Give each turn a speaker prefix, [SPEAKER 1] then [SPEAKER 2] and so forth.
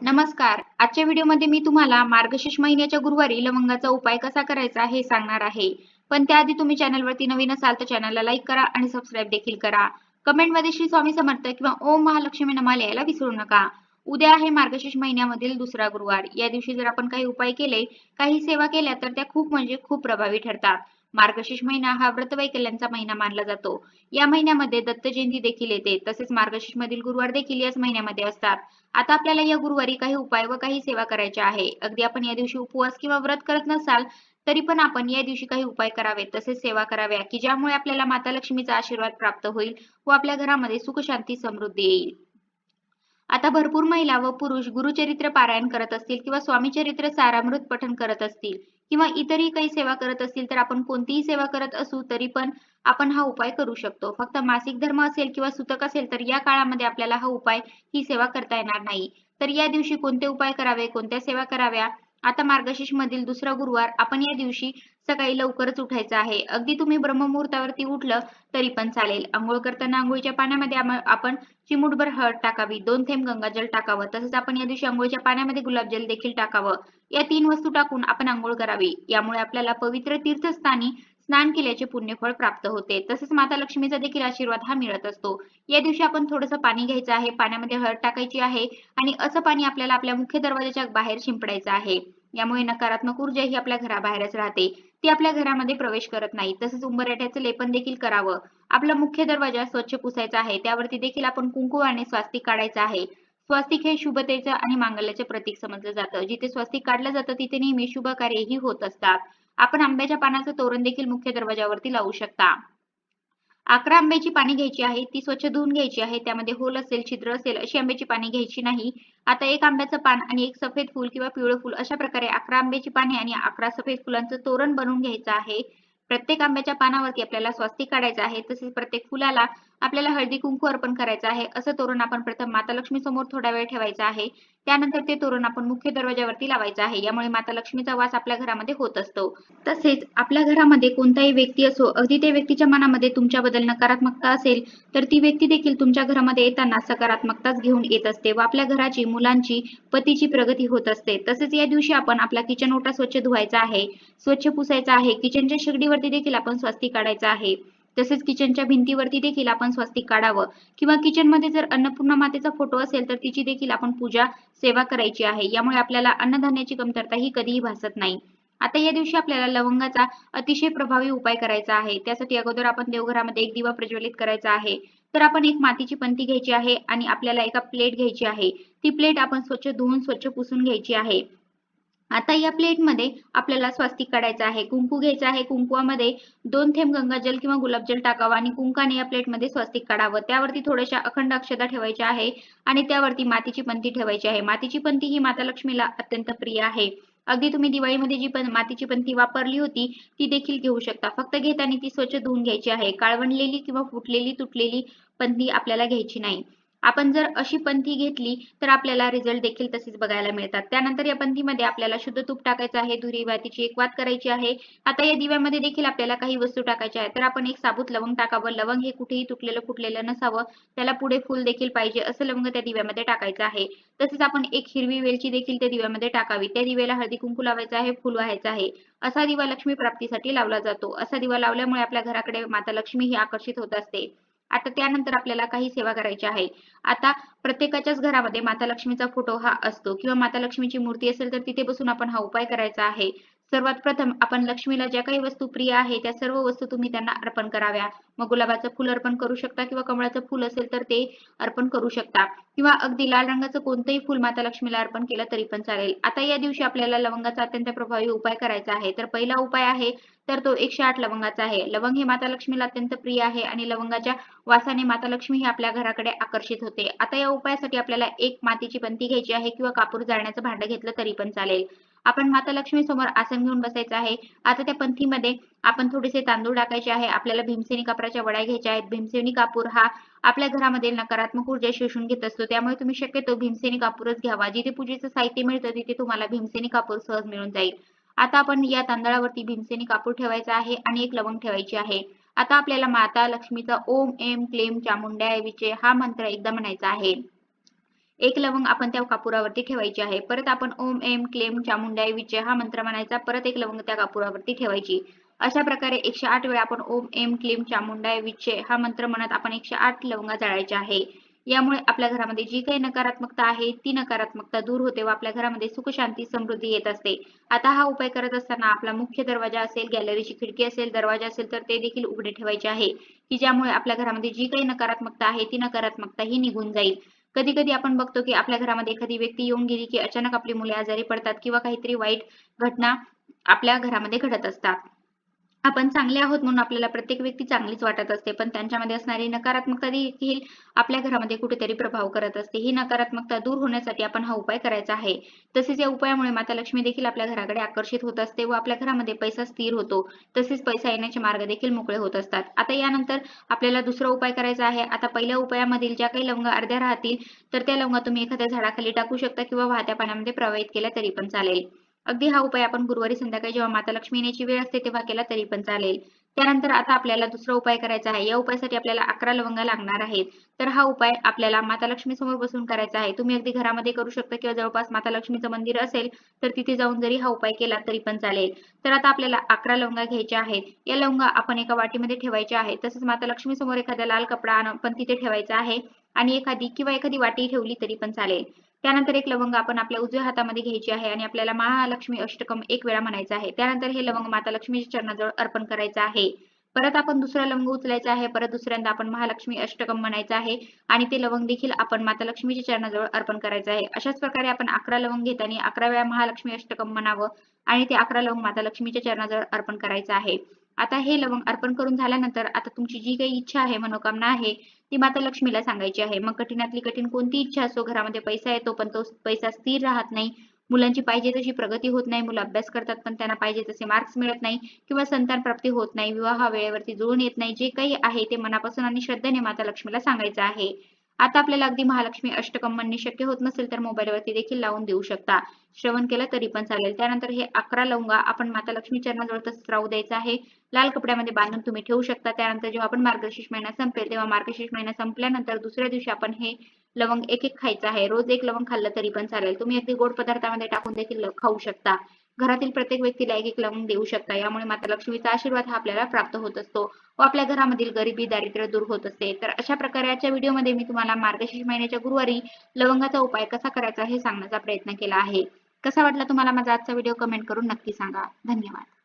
[SPEAKER 1] नमस्कार. आजच्या व्हिडिओमध्ये मी तुम्हाला मार्गशीर्ष महिन्याच्या गुरुवारी लवंगाचा उपाय कसा करायचा हे सांगणार आहे. पण त्याआधी तुम्ही चॅनलवरती नवीन असाल तर चॅनलला लाईक करा आणि सबस्क्राईब देखील करा. कमेंटमध्ये श्री स्वामी समर्थ किंवा ओम महालक्ष्मी नमा लिहायला विसरू नका. उद्या आहे मार्गशीर्ष महिन्यामधील दुसरा गुरुवार. या दिवशी जर आपण काही उपाय केले काही सेवा केल्या तर त्या खूप म्हणजे खूप प्रभावी ठरतात. मार्गशीर्ष महिना हा व्रतवैकल्यांचा महिना मानला जातो. या महिन्यामध्ये दत्त जयंती देखील येते. तसेच मार्गशीर्ष मधील गुरुवार देखील याच महिन्यामध्ये असतात. आता आपल्याला या गुरुवारी काही उपाय व काही सेवा करायच्या आहे. अगदी आपण या दिवशी उपवास किंवा व्रत करत नसाल तरी पण आपण या दिवशी काही उपाय करावे. तसेच सेवा कराव्या की ज्यामुळे आपल्याला माता लक्ष्मीचा आशीर्वाद प्राप्त होईल व आपल्या घरामध्ये सुख शांती समृद्धी येईल. आता भरपूर महिला व पुरुष गुरुचरित्र पारायण करत असतील किंवा स्वामी चरित्र सारामृत पठण करत असतील. किंवा इतरही काही सेवा करत असतील तर आपण कोणतीही सेवा करत असू तरी पण आपण हा उपाय करू शकतो. फक्त मासिक धर्म असेल किंवा सुतक असेल तर या काळामध्ये आपल्याला हा उपाय ही सेवा करता येणार नाही. तर या दिवशी कोणते उपाय करावे कोणत्या सेवा कराव्या? आता मार्गशीर्ष मधील दुसरा गुरुवार आपण या दिवशी सकाळी लवकरच उठायचं आहे. अगदी तुम्ही ब्रह्ममुहूर्तावरती उठलं तरी पण चालेल. आंघोळ करताना आंघोळीच्या पाण्यामध्ये आपण चिमूटभर हळद टाकावी. दोन थेंब गंगाजल टाकावं. तसंच आपण या दिवशी आंघोळीच्या पाण्यामध्ये गुलाबजल देखील टाकावं. या तीन वस्तू टाकून आपण आंघोळ करावी. यामुळे आपल्याला पवित्र तीर्थस्थानी स्नान केल्याचे पुण्यफळ प्राप्त होते. तसेच माता लक्ष्मीचा देखील आशीर्वाद हा मिळत असतो. या दिवशी आपण थोडंसं पाणी घ्यायचं आहे. पाण्यामध्ये हळद टाकायची आहे आणि असं पाणी आपल्याला आपल्या मुख्य दरवाजाच्या बाहेर शिंपडायचं आहे. यामुळे नकारात्मक ऊर्जा ही आपल्या घराबाहेरच राहते. ती आपल्या घरामध्ये प्रवेश करत नाही. तसेच उंबरठ्याचं लेपन देखील करावं. आपला मुख्य दरवाजा स्वच्छ पुसायचा आहे. त्यावरती देखील आपण कुंकू आणि स्वास्तिक काढायचं आहे. स्वास्तिक हे शुभतेचं आणि मांगल्याचे प्रतीक समजलं जातं. जिथे स्वास्तिक काढलं जातं तिथे नेहमी शुभ कार्यही होत असतात. आपण आंब्याच्या पानाचं तोरण देखील मुख्य दरवाजावरती लावू शकता. अकरा आंब्याची पाने घ्यायची आहे ती स्वच्छ धुवून घ्यायची आहे त्यामध्ये होल असेल छिद्र असेल अशी आंब्याची पाने घ्यायची नाही. आता एक आंब्याचं पान आणि एक सफेद फुल किंवा पिवळं फुल अशा प्रकारे अकरा आंब्याची पाने आणि अकरा सफेद फुलांचं तोरण बनवून घ्यायचं आहे. प्रत्येक आंब्याच्या पानावरती आपल्याला स्वस्तिक काढायचं आहे तसेच प्रत्येक फुलाला आपल्याला हळदी कुंकू अर्पण करायचं आहे. असं तोरण आपण प्रथम माता लक्ष्मी समोर थोडा वेळ ठेवायचं आहे. त्यानंतर ते तोरण आपण मुख्य दरवाजावरती लावायचं आहे. यामुळे माता लक्ष्मीचा वास आपल्या घरामध्ये होत असतो. तसेच आपल्या घरामध्ये कोणताही व्यक्ती असो अगदी त्या व्यक्तीच्या मनामध्ये तुमच्याबद्दल नकारात्मकता असेल तर ती व्यक्ती देखील तुमच्या घरामध्ये येताना सकारात्मकताच घेऊन येत असते व आपल्या घराची मुलांची पतीची प्रगती होत असते. तसेच या दिवशी आपण आपला किचन ओटा स्वच्छ धुवायचा आहे स्वच्छ पुसायचा आहे. किचनच्या शेगडीवरती देखील आपण स्वस्ती काढायचा आहे. तसेच किचनच्या भिंतीवरती देखील आपण स्वस्तिक काढावं. किंवा किचनमध्ये जर अन्नपूर्णा मातेचा फोटो असेल तर तिची देखील आपण पूजा सेवा करायची आहे. यामुळे आपल्याला अन्नधान्याची कमतरता ही कधीही भासत नाही. आता या दिवशी आपल्याला लवंगाचा अतिशय प्रभावी उपाय करायचा आहे. त्यासाठी अगोदर आपण देवघरामध्ये एक दिवा प्रज्वलित करायचा आहे. तर आपण एक मातीची पंती घ्यायची आहे आणि आपल्याला एका प्लेट घ्यायची आहे. ती प्लेट आपण स्वच्छ धुवून स्वच्छ पुसून घ्यायची आहे. आता या प्लेटमध्ये आपल्याला स्वास्तिक काढायचं आहे कुंकू घ्यायचं आहे. कुंकुवामध्ये दोन थेंब गंगाजल किंवा गुलाबजल टाकावं आणि कुंकाने या प्लेटमध्ये स्वास्तिक काढावं. त्यावरती थोड्याशा अखंड अक्षता ठेवायच्या आहे आणि त्यावरती मातीची पंथी ठेवायची आहे. मातीची पंथी ही माता लक्ष्मीला अत्यंत प्रिय आहे. अगदी तुम्ही दिवाळीमध्ये जी पण मातीची पंथी वापरली होती ती देखील घेऊ शकता. फक्त घेताना ती स्वच्छ धुवून घ्यायची आहे. काळवणलेली किंवा फुटलेली तुटलेली पंथी आपल्याला घ्यायची नाही. आपण जर अशी पंथी घेतली तर आपल्याला रिझल्ट देखील तसेच बघायला मिळतात. त्यानंतर या पंथीमध्ये आपल्याला शुद्ध तूप टाकायचं आहे धुरी वातीची एक वात करायची आहे. आता या दिव्यामध्ये देखील आपल्याला काही वस्तू टाकायच्या आहेत. तर आपण एक साबूत लवंग टाकावं. लवंग हे कुठेही तुटलेलं फुटलेलं नसावं. त्याला पुढे फुल देखील पाहिजे असं लवंग त्या दिव्यामध्ये टाकायचं आहे. तसेच आपण एक हिरवी वेलची देखील त्या दिव्यामध्ये टाकावी. त्या दिव्याला हळदी कुंकू लावायचं आहे फुल व्हायचं आहे. असा दिवा लक्ष्मी प्राप्तीसाठी लावला जातो. असा दिवा लावल्यामुळे आपल्या घराकडे माता लक्ष्मी ही आकर्षित होत असते. आता त्यानंतर आपल्याला काही सेवा करायची आहे. आता प्रत्येकाच्याच घरामध्ये माता लक्ष्मीचा फोटो हा असतो. किंवा माता लक्ष्मीची मूर्ती असेल तर तिथे बसून आपण हा उपाय करायचा आहे. सर्वात प्रथम आपण लक्ष्मीला ज्या काही वस्तू प्रिय आहे त्या सर्व वस्तू तुम्ही त्यांना अर्पण कराव्या. मग गुलाबाचं फुल अर्पण करू शकता किंवा कमळाचं फुल असेल तर ते अर्पण करू शकता. किंवा अगदी लाल रंगाचं कोणतंही फुल माता लक्ष्मीला अर्पण केलं तरी पण चालेल. आता या दिवशी आपल्याला लवंगाचा अत्यंत प्रभावी उपाय करायचा आहे. तर पहिला उपाय आहे तर तो एकशे आठ लवंगाचा आहे. लवंग हे माता लक्ष्मीला अत्यंत प्रिय आहे आणि लवंगाच्या वासाने माता लक्ष्मी ही आपल्या घराकडे आकर्षित होते. आता या उपायासाठी आपल्याला एक मातीची पंती घ्यायची आहे किंवा कापूर जाळण्याचं भांडं घेतलं तरी पण चालेल. आपण माता लक्ष्मी समोर आसन घेऊन बसायचं आहे. आता त्या पंथीमध्ये आपण थोडेसे तांदूळ टाकायचे आहे. आपल्याला भीमसेनी कापराच्या वड्या घ्यायच्या आहेत. भीमसेनी कापूर हा आपल्या घरामध्ये नकारात्मक ऊर्जा शोषून घेत असतो. त्यामुळे तुम्ही शक्यतो भीमसेनी कापूरच घ्यावा. जिथे पूजेचं साहित्य मिळतं तिथे तुम्हाला भीमसेनी कापूर सहज मिळून जाईल. आता आपण या तांदळावरती भीमसेनी कापूर ठेवायचा आहे आणि एक लवंग ठेवायची आहे. आता आपल्याला माता लक्ष्मीचा ओम एम क्लेम चामुंड्या विचे हा मंत्र एकदा म्हणायचा आहे. एक लवंग आपण त्या कापुरावरती ठेवायची आहे. परत आपण ओम एम क्लेम चामुंडाय विजय हा मंत्र म्हणायचा. परत एक लवंग त्या कापुरावरती ठेवायची. अशा प्रकारे एकशे आठ वेळा आपण ओम एम क्लेम चामुंडाय विजय हा मंत्र म्हणत आपण एकशे आठ लवंगा जाळायच्या आहे. यामुळे आपल्या घरामध्ये जी काही नकारात्मकता आहे ती नकारात्मकता दूर होते व आपल्या घरामध्ये सुख शांती समृद्धी येत असते. आता हा उपाय करत असताना आपला मुख्य दरवाजा असेल गॅलरीची खिडकी असेल दरवाजा असेल तर ते देखील उघडे ठेवायचे आहे. की ज्यामुळे आपल्या घरामध्ये जी काही नकारात्मकता आहे ती नकारात्मकता ही निघून जाईल. कधी कधी आपण बघतो की आपल्या घरामध्ये एखादी व्यक्ती येऊन गेली की अचानक आपली मुले आजारी पडतात किंवा काहीतरी वाईट घटना आपल्या घरामध्ये घडत असतात. आपण चांगले आहोत म्हणून आपल्याला प्रत्येक व्यक्ती चांगलीच वाटत असते. पण त्यांच्यामध्ये असणारी नकारात्मकता देखील आपल्या घरामध्ये कुठेतरी प्रभाव करत असते. ही नकारात्मकता दूर होण्यासाठी आपण हा उपाय करायचा आहे. तसेच या उपायामुळे माता लक्ष्मी देखील आपल्या घराकडे आकर्षित होत असते व आपल्या घरामध्ये पैसा स्थिर होतो. तसेच पैसा येण्याचे मार्ग देखील मोकळे होत असतात. आता यानंतर आपल्याला दुसरा उपाय करायचा आहे. आता पहिल्या उपायामधील ज्या काही लवंगा अर्ध्या राहतील तर त्या लवंगा तुम्ही एखाद्या झाडाखाली टाकू शकता किंवा वाहत्या पाण्यामध्ये प्रवाहित केल्या तरी पण चालेल. अगदी हा उपाय आपण गुरुवारी संध्याकाळी जेव्हा माता लक्ष्मी येण्याची वेळ असते तेव्हा केला तरी पण चालेल. त्यानंतर आता आपल्याला दुसरा उपाय करायचा आहे. या उपायासाठी आपल्याला अकरा लवंगा लागणार आहेत. तर हा उपाय आपल्याला माता लक्ष्मी समोर बसून करायचा आहे. तुम्ही अगदी घरामध्ये करू शकता किंवा जवळपास माता लक्ष्मीचं मंदिर असेल तर तिथे जाऊन जरी हा उपाय केला तरी पण चालेल. तर आता आपल्याला अकरा लवंगा घ्यायच्या आहेत. या लवंगा आपण एका वाटीमध्ये ठेवायच्या आहेत. तसंच माता लक्ष्मी समोर एखादा लाल कपडा पण तिथे ठेवायचा आहे. आणि एखादी किंवा एखादी वाटी ठेवली तरी पण चालेल. त्यानंतर एक लवंग आपण आपल्या उजव्या हातामध्ये घ्यायची आहे आणि आपल्याला महालक्ष्मी अष्टकम एक वेळा म्हणायचं आहे. त्यानंतर हे लवंग माता लक्ष्मीच्या चरणाजवळ अर्पण करायचं आहे. परत आपण दुसरा लवंग उचलायचा आहे. परत दुसऱ्यांदा आपण महालक्ष्मी अष्टकम म्हणायचं आहे आणि ते लवंग देखील आपण माता लक्ष्मीच्या चरणाजवळ अर्पण करायचं आहे. अशाच प्रकारे आपण अकरा लवंग घेताना अकरा वेळा महालक्ष्मी अष्टकम म्हणावं आणि ते अकरा लवंग माता लक्ष्मीच्या चरणाजवळ अर्पण करायचं आहे. आता हे लवंग अर्पण करून झाल्यानंतर आता तुमची जी काही इच्छा आहे मनोकामना आहे ती माता लक्ष्मीला सांगायची आहे. मग कठीणातली कठीण कोणती इच्छा असो घरामध्ये पैसा येतो पण तो पैसा स्थिर राहत नाही. मुलांची पाहिजे तशी प्रगती होत नाही. मुलं अभ्यास करतात पण त्यांना पाहिजे तसे मार्क्स मिळत नाही किंवा संतान प्राप्ती होत नाही. विवाह वेळेवरती जुळून येत नाही. जे काही आहे ते मनापासून आणि श्रद्धेने माता लक्ष्मीला सांगायचं आहे. आता आपल्याला अगदी महालक्ष्मी अष्टकम म्हणणे शक्य होत नसेल तर मोबाईलवरती देखील लावून देऊ शकता. श्रवण केलं तरी पण चालेल. त्यानंतर हे अकरा लवंगा आपण माता लक्ष्मी चरणाजवळ तसंच राहू द्यायचं आहे. लाल कपड्यामध्ये बांधून तुम्ही ठेवू शकता. त्यानंतर जेव्हा आपण मार्गशीर्ष महिना संपेल तेव्हा मार्गशीर्ष महिना संपल्यानंतर दुसऱ्या दिवशी आपण हे लवंग एक एक खायचं आहे. रोज एक लवंग खाल्लं तरी पण चालेल. तुम्ही अगदी गोड पदार्थामध्ये टाकून देखील खाऊ शकता. घरातील प्रत्येक व्यक्तीला एक एक लवंग देऊ शकता. यामुळे माता लक्ष्मीचा आशीर्वाद हा आपल्याला प्राप्त होत असतो व आपल्या घरामधील गरिबी दारिद्र्य दूर होत असते. तर अशा प्रकारे आजच्या व्हिडिओमध्ये मी तुम्हाला मार्गशीर्ष महिन्याच्या गुरुवारी लवंगाचा उपाय कसा करायचा हे सांगण्याचा प्रयत्न केला आहे. कसा वाटला तुम्हाला माझा आजचा व्हिडिओ कमेंट करून नक्की सांगा. धन्यवाद.